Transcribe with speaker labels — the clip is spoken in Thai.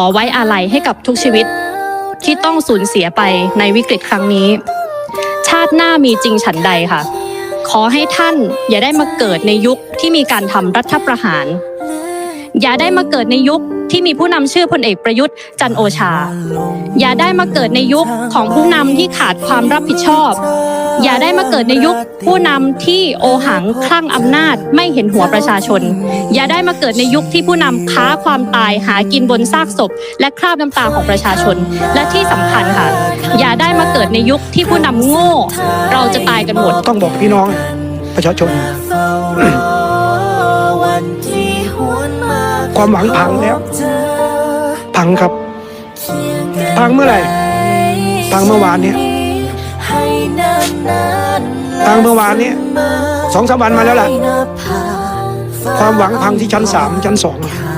Speaker 1: ขอไว้อาลัยให้กับทุกชีวิตที่ต้องสูญเสียไปในวิกฤตครั้งนี้ ชาติหน้ามีจริงฉันใดค่ะ ขอให้ท่านอย่าได้มาเกิดในยุคที่มีการทำรัฐประหาร อย่าได้มาเกิดในยุคที่มีผู้นำชื่อพลเอกประยุทธ์จันโอชา อย่าได้มาเกิดในยุคของผู้นำที่ขาดความรับผิดชอบ อย่าได้มาเกิดในยุคผู้นำที่โอหังคลั่งอำนาจไม่เห็นหัวประชาชน อย่าได้มาเกิดในยุคที่ผู้นำค้าความตายหากินบนซากศพ และคราบน้ำตาของประชาชน และที่สำคัญค่ะ อย่าได้มาเกิดในยุคที่ผู้นำโง่ เราจะตายกันหมด
Speaker 2: ต้องบอกพี่น้องประชาชน ความหวังพังแล้ว พังครับ พังเมื่อไหร่พังเมื่อวานเนี้ย พังเมื่อวานเนี้ยสองสามวันมาแล้วล่ะ ความหวังพังที่ชั้นสามชั้นสอง
Speaker 3: ผ่าน